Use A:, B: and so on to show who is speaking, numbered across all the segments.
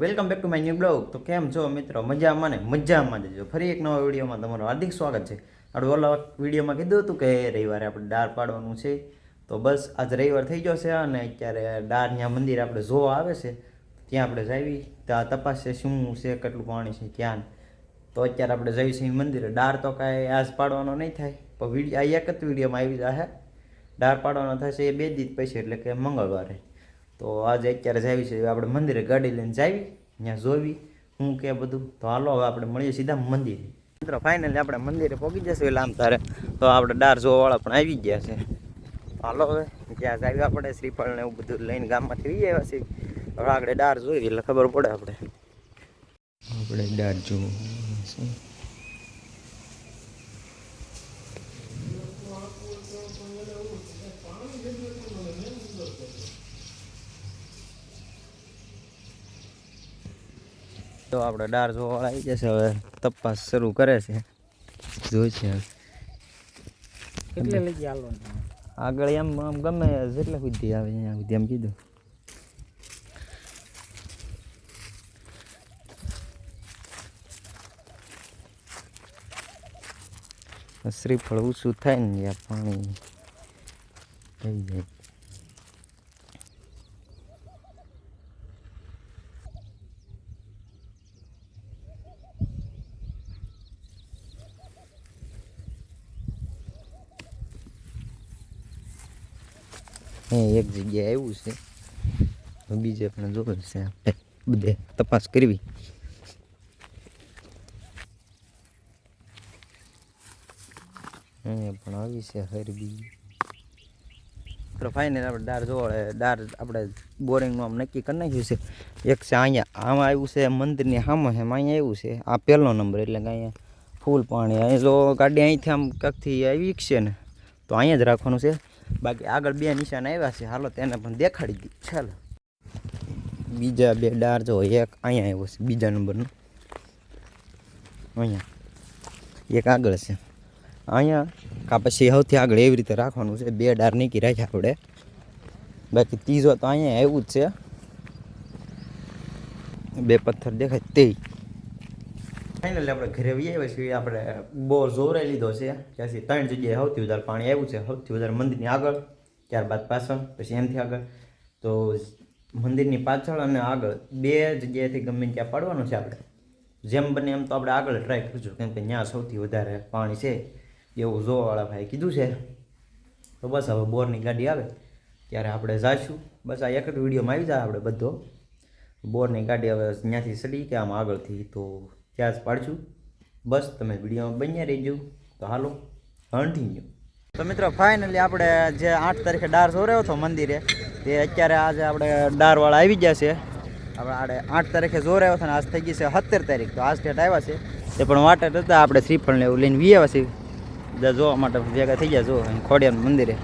A: Welcome back to my new blog તો કેમ છો મિત્રો? મજામાં ને? મજામાં જજો ફરી એક નવા વિડીયોમાં તમારું હાર્દિક સ્વાગત છે. આપણે ઓલા વિડીયોમાં કીધું હતું કે રવિવારે આપણે ડાર પાડવાનું છે. તો બસ, આજ રવિવાર થઈ ગયો છે અને અત્યારે ડાર ત્યાં મંદિર આપણે જોવા આવે છે. ત્યાં આપણે જાવી. ત્યાં તપાસશે શું છે, કેટલું પાણી છે, ક્યાં. તો અત્યારે આપણે જઈશું મંદિરે. ડાર તો કાંઈ આજ પાડવાનો નહીં થાય. પણ વીડિયો આ એક જ વિડીયોમાં આવી જશે ડાર પાડવાનો થશે એ બે દિવસ પછી, એટલે કે મંગળવારે. તો આજે અત્યારે જાવી છે, આપણે મંદિરે ગાડી લઈને જાવી, ત્યાં જોવી, હું કે બધું. તો હાલો હવે આપણે મળીએ સીધા મંદિરે. મિત્રો ફાઇનલી આપણે મંદિરે પહોંચી જશે એટલે આમ તારે. તો આપણે ડાર જોવાવાળા પણ આવી ગયા છે. હાલો હવે ત્યાં જાવી આપણે શ્રીફળ ને એવું બધું લઈને ગામમાંથી આવી આવ્યા છીએ. હવે આગળ ડાર જોઈએ એટલે ખબર પડે આપણે. આપણે ડાર જોવું તો આપણે ડાર જોવા આવી જશે હવે તપાસ શરૂ કરે છે. જોઈ છે
B: કેટલે લઈ ગયા
A: આગળ એમ આમ ગમે જેટલે સુધી આવે અહીંયા સુધી એમ કીધું. શ્રીફળ ઊંચું થાય ને પાણી થઈ જાય. હે, એક જગ્યાએ આવ્યું છે. બીજે પણ જોવું છે. બધે તપાસ કરવી. અહીંયા પણ આવી છે હરબી. તો ફાઇનલ આપણે ડાર જોવાળે દાર આપણે બોરિંગનું આમ નક્કી કરી નાખ્યું છે. એક છે અહીંયા, આમાં આવ્યું છે મંદિરની સામે એમાં અહીંયા આવ્યું છે. આ પહેલો નંબર એટલે કે અહીંયા ફૂલ પાણી. અહીં જો ગાડી અહીંથી આમ ક્યાંકથી આવી છે ને, તો અહીંયા જ રાખવાનું છે. બાકી આગળ બે નિશાન આવ્યા છે. હાલો તેને પણ દેખાડી દી ચાલો. બીજા બે ડાર જો એક અહીંયા આવ્યો છે, બીજા નંબરનો. અહીંયા. એક આગળ છે. અહીંયા કા પછી સૌથી આગળ એવી રીતે રાખવાનું છે. બે ડાર નીકળી રાખ્યા આપણે. બાકી ત્રીજો તો અહીંયા આવ્યું જ છે. બે પથ્થર દેખાય તે ફાઇનલી આપણે ઘરે વી આવ્યા છીએ આપણે બોર જોરાઈ લીધો છે. ત્યાંથી ત્રણ જગ્યાએ સૌથી વધારે પાણી આવ્યું છે, સૌથી વધારે મંદિરની આગળ, ત્યારબાદ પાછળ, પછી એમથી આગળ. તો મંદિરની પાછળ અને આગળ બે જગ્યાએથી ગમે ત્યાં પાડવાનું છે આપણે. જેમ બને એમ તો આપણે આગળ ટ્રાય કરજો, કેમ કે ત્યાં સૌથી વધારે પાણી છે. એવું જોવાવાળા ભાઈ કીધું છે. તો બસ હવે બોરની ગાડી આવે, ત્યારે આપણે જાશું. બસ આ એક જ વિડીયોમાં આવી જાય આપણે બધો. બોરની ગાડી હવે ત્યાંથી સડી કે આમ આગળથી, તો ત્યાં પાડશું? બસ, તમે વિડીયોમાં બન્યા રહેજો. તો હાલો કન્ટિન્યુ તો મિત્રો ફાઇનલી આપણે જે આઠ તારીખે ડાર સોર્યો હતો મંદિરે, તે અત્યારે આજે આપણે ડારવાળા આવી ગયા છે. આપણે આડે આઠ તારીખે જોર આવ્યો હતો ને આજ થઈ ગઈ છે સત્તર તારીખ. તો આજ ડેટ આવ્યા છે. તે પણ વાટે હતા આપણે શ્રીફળને એવું લઈને વી આવ્યા છીએ. જોવા માટે ભેગા થઈ ગયા, જો ખોડિયાનું મંદિરે.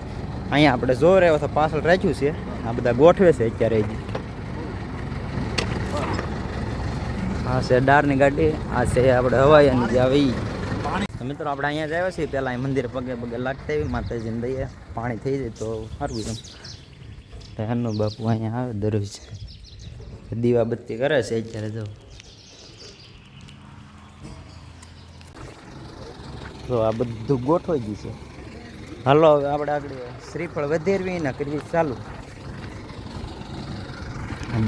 A: અહીંયા આપણે જોર આવ્યો તો પાછળ રાખ્યું છે. આ બધા ગોઠવે છે અત્યારે હજી આ છે ડારની ગાડી, આ છે આપણે હવાઈની જે આવી. મિત્રો આપણે અહીંયા જ આવ્યા છીએ પહેલાં અહીં મંદિર પગે પગે લાગતા આવી, માતાજીને દઈએ, પાણી થઈ જાય તો સારું તો એમનો બાપુ અહીંયા આવે, દરરોજ દીવા બત્તી કરે છે અત્યારે જો તો આ બધું ગોઠવાઈ ગયું છે. હાલો, હવે આપણે આગળ શ્રીફળ વધેરવી ને કરવી ચાલુ.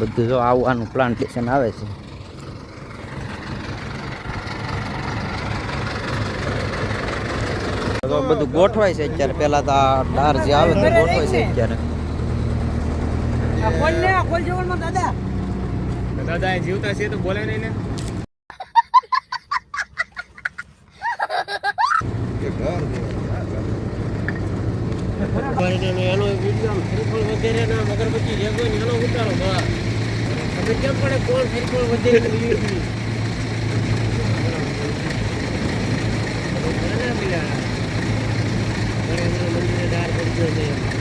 A: બધું જો આવવાનું પ્લાન્ટેશન આવે છે. તો બધું ગોઠવાય છે અત્યારે. પહેલા તો આ ડાર જે આવે તે ગોઠવાય છે અત્યારે.
B: દાદા
C: દાદા એ જીવતા છે તો બોલે નહીં ને. એનો વીડિયો શ્રીફળ વગેરે ના અગરબત્તી જે એનો ઉતારો કેમ પડે કોણ શ્રીફળ વગેરે જોઈ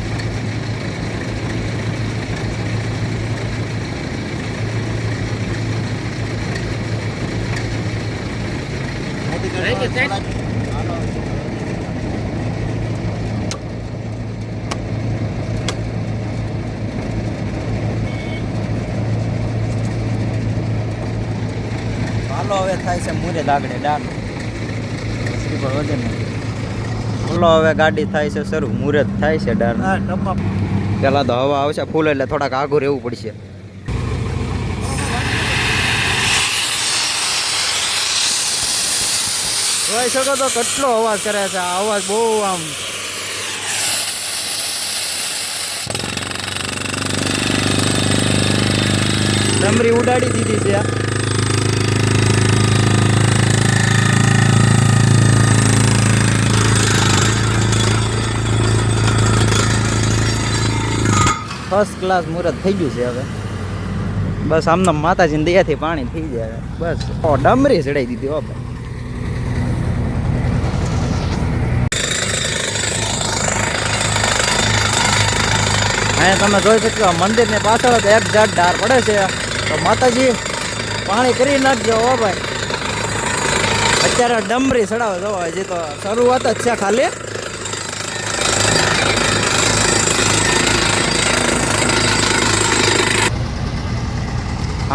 C: હાલો હવે
A: થાય છે મુરે લાગડે ડાલ શ્રી ભગવજન બોલો હવે ગાડી થાય છે શરૂ મુહૂર્ત થાય છે ડાર. પેલા તો હવા આવશે ફૂલ એટલે થોડાક આઘું રહેવું પડશે. જોઈ શકો તો કેટલો અવાજ કરે છે? આ અવાજ બહુ આમ ડમરી ઉડાડી દીધી છે. આ. ફર્સ્ટ ક્લાસ મુહૂર્ત થઈ ગયું છે હવે. બસ આમને માતાજીની દયાથી પાણી થઈ જાય બસ. ઓ, ડમરી ચડાઈ દીધી હો તમે જોઈ શકશો મંદિરની પાછળ તો એક ઝાડ ડાર પડે છે. તો માતાજી, પાણી કરી નાખજો હો ભાઈ. અત્યારે ડમરી ચડાવે જો હજી તો શરૂઆત જ છે ખાલી.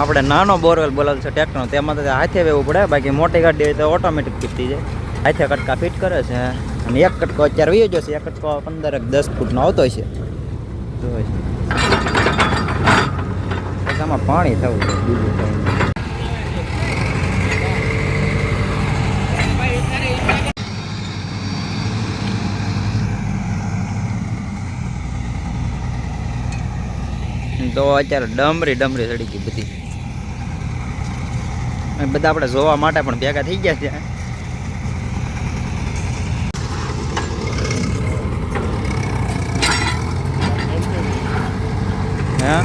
A: આપણે નાનો બોરવેલ બોલાવ છે ટ્રેક્ટરનો તેમાં તો હાથે વેવું પડે. બાકી મોટી ગાડી હોય તો ઓટોમેટિક ફિટ થઈ જાય. હાથે કટકા ફિટ કરે છે. અને એક કટકો અત્યારે વી જશે એક કટકો પંદર દસ ફૂટનો આવતો હશે. જોઈ છે. આમાં પાણી થવું બીજું તો અત્યારે ડમરી ડમરી ચડી ગઈ બધી. બધા આપણે જોવા માટે પણ ભેગા થઈ ગયા છે. હા?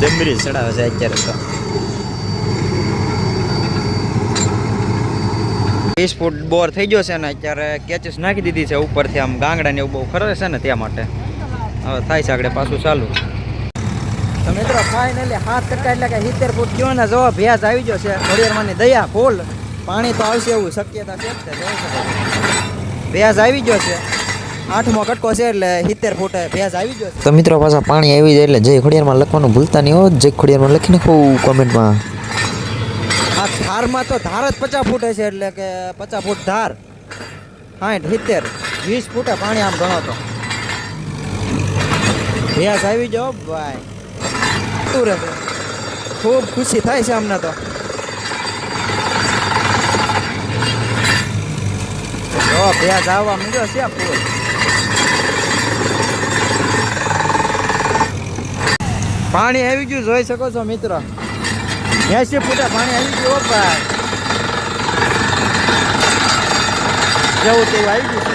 A: ડમરી ચડાવે છે અત્યારે તો. વીસ ફૂટ બોર થઈ ગયો છે ને અત્યારે કેચીસ નાખી દીધી છે ઉપરથી. આમ ગાંગડા ને એવું બહુ ખરે છે ને ત્યાં માટે. હવે થાય છે આગળ પાછું ચાલુ. તો મિત્રો ફાઇનલી હાથ ટકા એટલે કે સિત્તેર ફૂટ ગયો ને જો ભેજ આવી ગયો છે. ઘોડિયારમાંની દયા, ફૂલ. પાણી તો આવશે એવું શક્યતા છે. ભેજ આવી ગયો છે. આઠમો કટકો છે એટલે સિત્તેર ફૂટે ભેજ આવી ગયો
D: તો મિત્રો, પાછા પાણી આવી જાય એટલે જય ખોડિયારમાં લખવાનું ભૂલતા નહીં હો. જય ખોડિયારમાં લખી ખૂબ કોમેન્ટમાં
A: આ ધારમાં તો ધાર જ પચાસ ફૂટે છે એટલે કે પચાસ ફૂટ ધાર. સાઠ સિત્તેર વીસ ફૂટે પાણી આમ ગણો તો. ભેસ આવી જાઓ ભાઈ. શું રહે ખૂબ ખુશી થાય છે અમને તો. ભેસ આવવા માંડ્યો છે ફૂલ પાણી આવી ગયું, જોઈ શકો છો મિત્રો. એસી ફૂટા પાણી આવી ગયું ભાઈ. જેવું તેવું આવી ગયું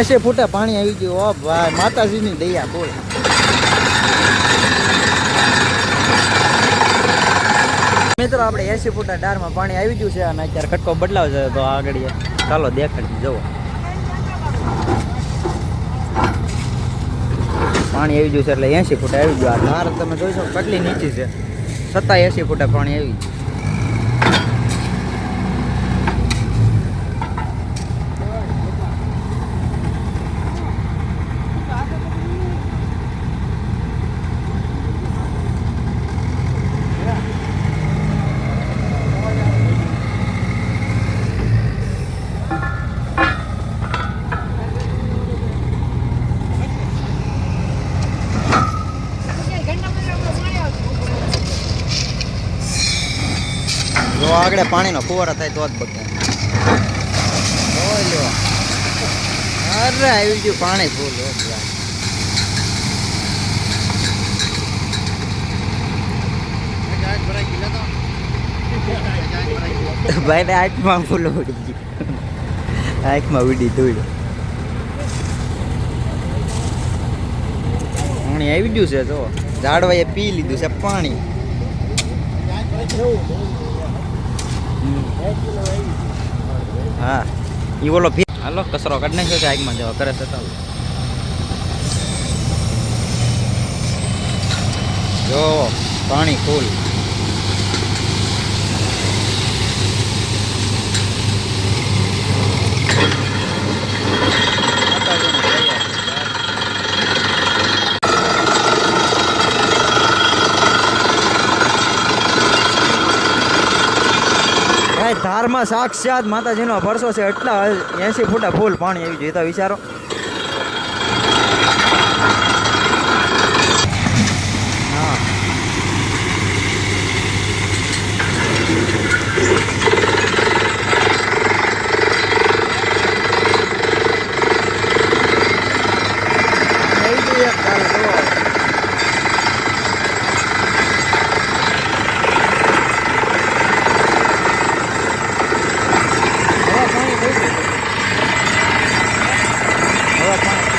A: એસી ફૂટા પાણી આવી ગયું ઓ ભાઈ. માતાજીની દયા બોલ. મિત્રો, આપણે એસી ફૂટા ડારમાં પાણી આવી ગયું છે અને અત્યારે કટકો બદલાવ છે, તો આગળ ચાલો દેખાડી જવો પાણી આવી ગયું છે એટલે એંસી ફૂટ આવી ગયું. આ તમે જોઈ શકો કેટલી નીચી છે. છતાં એંસી ફૂટે પાણી આવી આગળ પાણીનો ફુવારો થાય તો જ બગડે અરે, આવી ગયું પાણી ફૂલ ભાઈ. ને આંખમાં ફૂલ ઉડી ગયું. આંખમાં ઉડી ધૂળ પાણી આવી ગયું છે, જો. ઝાડવાએ પી લીધું છે પાણી. હા. એ બોલો ભી હાલો, કચરો કાઢ નાખ્યો છે, આગમાં જવા કરે છે ચાલો જો, પાણી ફૂલ ધારમાં સાક્ષાત માતાજીનો ભરસો છે. એટલા એસી ફૂટા ફૂલ પાણી આવી તો વિચારો હા આવી જોઈએ ચાલો, ચલો. હવે પાણી થઈ ગયું. હવે પાણી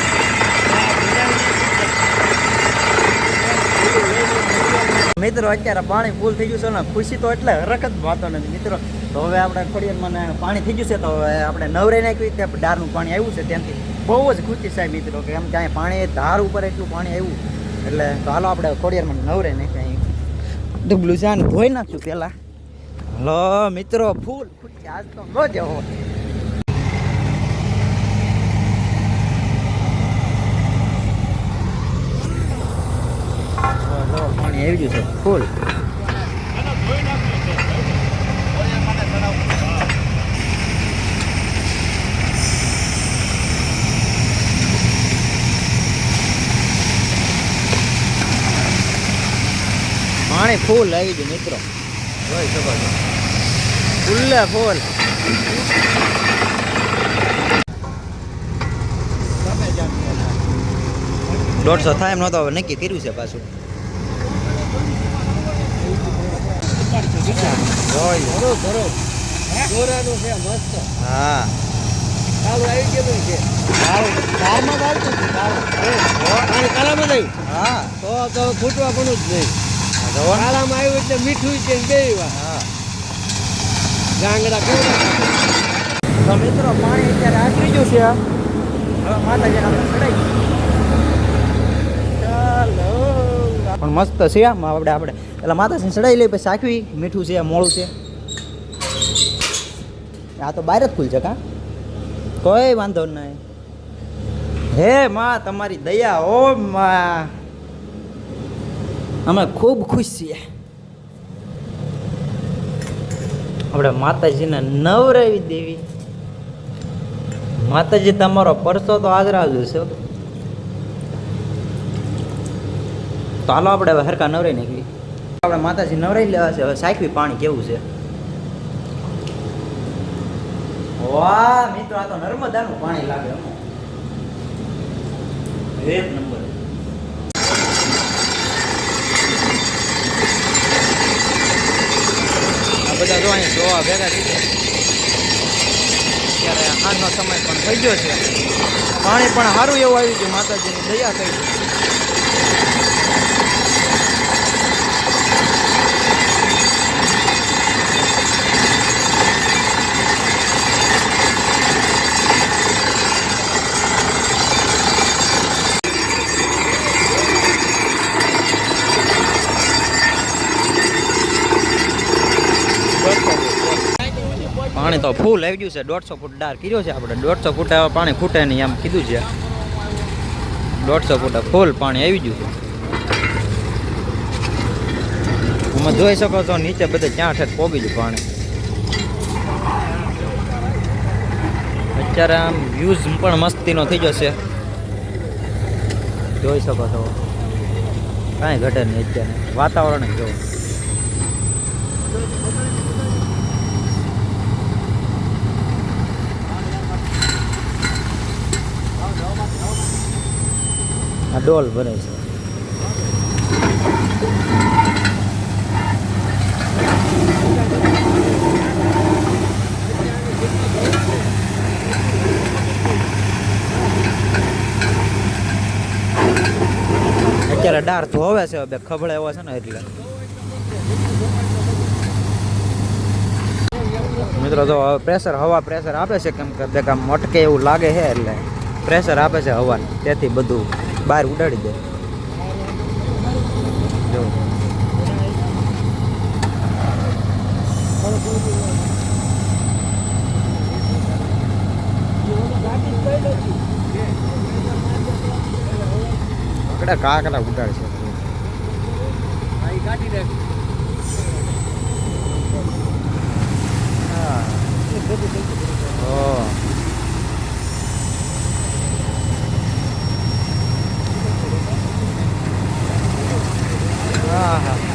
A: મિત્રો, અત્યારે પાણી ફૂલ થઈ ગયું છે ને ખુશી તો એટલે હરખ જ વાતો નથી. મિત્રો, તો હવે આપણે ખોડિયારમાં મને પાણી થઈ ગયું છે, તો હવે આપણે નવરે નાખ્યું ત્યાં ડારનું પાણી આવ્યું છે ત્યાંથી. બહુ જ ખુશી સાહેબ મિત્રો, કે એમ ક્યાંય પાણી, ધાર ઉપર એટલું પાણી આવ્યું. એટલે હાલો આપણે ખોડિયારમાં નવરે નાખ્યા ડબલું છે ધોઈ નાખ્યું પહેલાં. હલો મિત્રો, ફૂલ ખુશી. આજ તો ન જવો આવી ગયું છે. ફૂલ. પાણી ફૂલ આવી ગયું મિત્રો. ફૂલે ફૂલ. દોઢસો થાય એમ નહોતો, હવે નક્કી કર્યું છે પાછું. લો.
C: ભરો ભરો. દોરાનું છે મસ્ત.
A: હા.
C: ચાલુ આવી ગયું છે
A: સારું ચારમાં જ આવતું હતું, સારું.
C: પાણી કાલામાં નહીં.
A: હા.
C: તો તો ખૂટવા પણ જ નહીં. કાલામાં આવ્યું એટલે મીઠું છે ને બે
A: હા.
C: ગાંગડા કેવડા
A: તો મિત્રો પાણી અત્યારે આટલી ગયું છે. હવે માતાજીને આપણે ચડાઈ ચાલો. પણ મસ્ત છે આમ આપણે આપણે. એટલે માતાજીને ચડાવી લઈ, પછી સાખવી મીઠું છે, મોળું છે. આ તો બહાર જ ખુલ છે કા? કોઈ વાંધો નહીં. હે માં, તમારી દયા, ઓ માં. અમે ખૂબ ખુશ છીએ. આપણે માતાજીને નવરાવી દેવી. માતાજી, તમારો પરસો તો આજરાજુ છે તો હાલો આપણે હવે હરકા નવરાઈ નીકળી આપણે માતાજી નવરાઈ લેવા છે, હવે સાખવી પાણી કેવું છે? વાહ, મિત્રો, આ તો નર્મદાનું પાણી લાગે એક નંબર. બધા જો અહીં જોવા ભેગા થઈ ગયા. ત્યારે હાલનો સમય પણ થઈ ગયો છે. પાણી પણ સારું એવું આવ્યું છે માતાજીની દયા થઈ છે પાણી તો ફૂલ આવી ગયું છે. દોઢસો ફૂટ ડાર કર્યો છે આપણે. દોઢસો ફૂટ પાણી ખૂટે નહીં એમ કીધું છે. દોઢસો ફૂટ ફૂલ પાણી આવી ગયું છે. તમે જોઈ શકો છો, નીચે બધે ક્યાં ઠેઠ પોગી ગયું પાણી. અત્યારે આમ વ્યૂઝ પણ મસ્તીનો થઈ જશે. જોઈ શકો છો. કાંઈ ઘટે નહીં અત્યારે. વાતાવરણ જોવું. આ ડોલ ભરે છે. અત્યારે ડાર ધોવે છે બે ખબળે એવો છે ને એટલે. મિત્રો તો પ્રેશર હવા પ્રેશર આપે છે, કેમ કે આમ મટકે એવું લાગે છે, એટલે પ્રેશર આપે છે હવાનું. તેથી બધું બહાર ઉડાડી દે. જો. કડા કાકડા ઉડાડ છે. હા ઓ હા. હા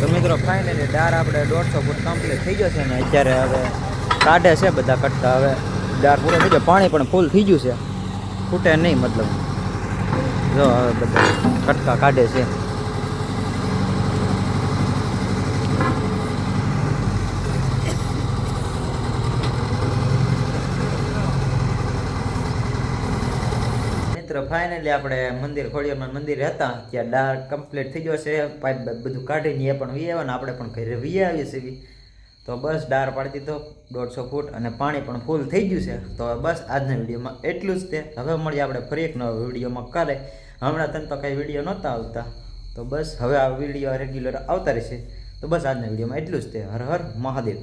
A: તો મિત્રો ફાઇનલી દાર આપણે દોઢસો ફૂટ કમ્પ્લીટ થઈ ગયો છે ને અત્યારે હવે કાઢે છે બધા કટકા હવે દાર પૂરો થઈ ગયો. પાણી પણ ફૂલ થઈ ગયું છે. ખૂટે નહીં મતલબ. જો હવે બધા કટકા કાઢે છે. ફાઇનલી આપણે મંદિર ખોડિયામાં મંદિર હતા. ત્યાં ડાર કમ્પ્લીટ થઈ ગયો છે. પાઇપ બધું કાઢીને એ પણ વી આવ્યા ને આપણે પણ ઘરે વી આવીએ છીએ. તો બસ ડાર પાડી દીધો, દોઢસો ફૂટ અને પાણી પણ ફૂલ થઈ ગયું છે. તો બસ આજના વિડીયોમાં એટલું જ તે. હવે મળીએ આપણે ફરી એક નવા વિડીયોમાં કાલે. હમણાં તને તો કંઈ વીડિયો નહોતા આવતા. તો બસ હવે આ વીડિયો રેગ્યુલર આવતા રહેશે. તો બસ આજના વિડીયોમાં એટલું જ તે. હર હર મહાદેવ.